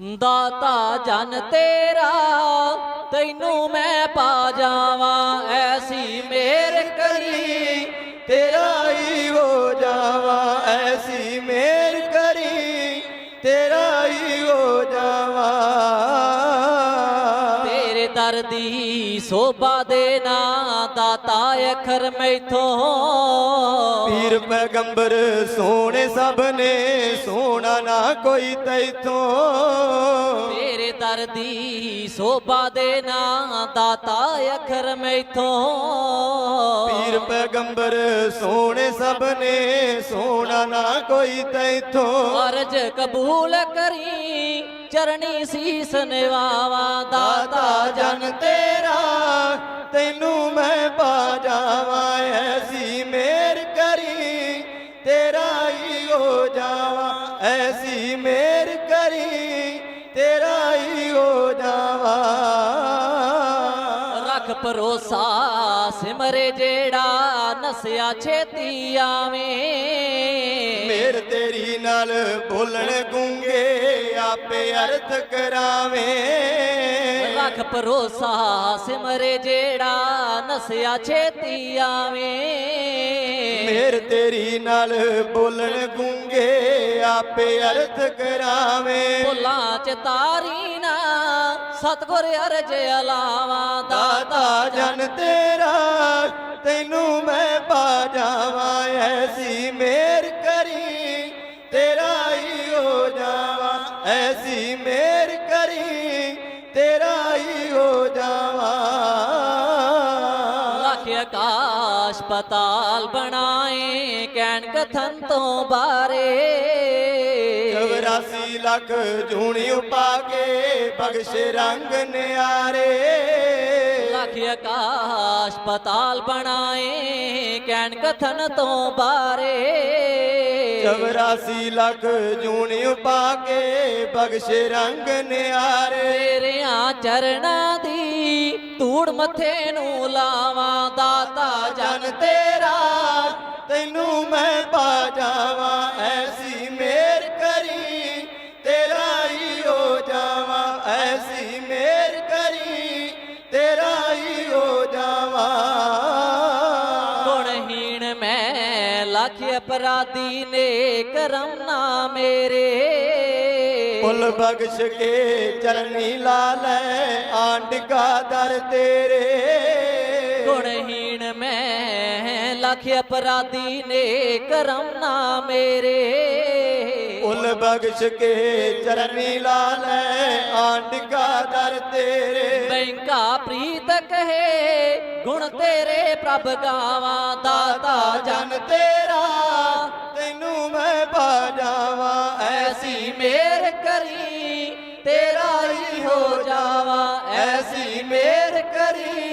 ਦਾਤਾ ਜਨ ਤੇਰਾ, ਤੈਨੂੰ ਮੈਂ ਪਾ ਜਾਵਾਂ, ਐਸੀ ਮੇਰ ਕਰੀ, ਤੇਰਾ ਹੀ ਹੋ ਜਾਵਾਂ, ਐਸੀ ਮੇਰ ਕਰੀ, ਤੇਰਾ ਹੀ ਹੋ ਜਾਵਾਂ। ਦਰ ਦੀ ਸੋਭਾ ਦੇ ਨਾ ਦਾਤਾ ਅਖਰ ਮੈਥੋਂ। ਪੀਰ ਪੈਗੰਬਰ ਸੋਹਣੇ ਸਭ ਨੇ ਸੋਹਣਾ ਨਾ ਕੋਈ ਤੈਥੋਂ। ਤੇਰੇ ਦਰ ਦੀ ਸੋਭਾ ਦੇ ਨਾ ਦਾਤਾ ਅਖਰ ਮੈਥੋਂ। ਪੀਰ ਪੈਗੰਬਰ ਸੋਹਣੇ ਸਭ ਨੇ ਸੋਹਣਾ ਨਾ ਕੋਈ ਤੈਥੋਂ ਅਰਜ ਕਬੂਲ ਕਰੀ ਚਰਣੀ ਸੀਸ ਨਿਵਾਵਾ ਦਾਤਾ ਦਾਤਾ ਜਨ ਤੇਰਾ ਤੈਨੂੰ ਮੈਂ ਪਾ ਜਾਵਾਂ ਐਸੀ ਮੇਰ ਕਰੀ ਤੇਰਾ ਹੀ ਹੋ ਜਾਵਾਂ ਐਸੀ ਮੇਰ ਕਰੀ ਤੇਰਾ ਹੀ ਜਾਵਾਂ। ਰੱਖ ਭਰੋਸਾ ਸਿਮਰੇ ਜਿਹੜਾ ਨਸਿਆ ਛੇਤੀ ਆਵੇਂ। ਮੇਰ ਤੇਰੀ ਨਾਲ ਬੋਲਣ ਗੂੰਗੇ ਆਪੇ ਅਰਥ ਕਰਾਵੇਂ। ਰੱਖ ਭਰੋਸਾ ਸਿਮਰੇ ਜਿਹੜਾ ਨਸਿਆ ਛੇਤੀ ਆਵੇਂ। ਮੇਰ ਤੇਰੀ ਨਾਲ ਬੋਲਣ ਗੂੰਗੇ ਆਪੇ ਅਰਥ ਕਰਾਵੇਂ। ਭੁੱਲਾਂ ਚ ਤਾਰੀ ਨਾ ਸਤਗੁਰ ਅਰਜ ਅਲਾਵਾ ਦਾਤਾ ਜਨ। ਤੇਰਾ ਤੈਨੂੰ ਮੈਂ ਪਾ ਜਾਵਾਂ ਐਸੀ ਮੇਰ ਕਰੀ ਤੇਰਾ ਹੀ ਹੋ ਜਾਵਾਂ। ਐਸੀ ਮੇਰ ਕਰੀ ਤੇਰਾ ਹੀ ਹੋ ਜਾਵਾਂ। ਲੱਖ ਆਕਾਸ਼ ਪਤਾਲ ਬਣਾਏ ਕਹਿਣ ਕਥਨ ਤੋਂ ਬਾਰੇ 84 ਲੱਖ ਜੂਣੀਓ ਪਾ ਕੇ ਬਖਸ਼ ਰੰਗ ਨਿਆਰੇ। ਲੱਖ ਆਕਾਸ਼ ਪਤਾਲ ਬਣਾਏ ਕਹਿਣ ਕਥਨ ਤੋਂ ਬਾਰੇ। 84 ਲੱਖ ਜੂਣੀਓ ਪਾ ਕੇ ਬਖਸ਼ ਰੰਗ ਨਿਆਰੇ। ਤੇਰਿਆਂ ਚਰਨਾਂ ਦੀ ਧੂੜ ਮੱਥੇ ਨੂੰ ਲਾਵਾਂ ਦਾਤਾ ਜਨ ਤੇਰਾ ਤੈਨੂੰ ਮੈਂ ਪਾ ਜਾਵਾਂ। ਮੈਂ ਲੱਖ ਅਪਰਾਧੀ ਨੇ ਕਰਮ ਨਾ ਮੇਰੇ ਪੁੱਲ ਬਖਸ਼ ਕੇ ਚਰਨੀ ਲਾ ਲੈ ਆਂਡਕਾ ਦਰ ਤੇਰੇ ਗੁਣਹੀਣ ਮੈਂ ਲੱਖ ਅਪਰਾਧੀ ਨੇ ਕਰਮ ਨਾ ਮੇਰੇ ਪੁੱਲ ਬਖਸ਼ ਕੇ ਚਰਨੀ ਲਾ ਲੈ ਆਂਡਕਾ ਦਰ ਤੇਰੇ ਬੈਂਕਾ ਪ੍ਰੀਤ ਕਹੇ ਗੁਣ ਤੇਰੇ ਪ੍ਰਭ ਗਾਵਾਂ ਦਾਤਾ ਜਨ ਤੇਰਾ ਹੀ ਹੋ ਜਾਵਾ ਐਸੀ ਮੇਰ ਕਰੀ।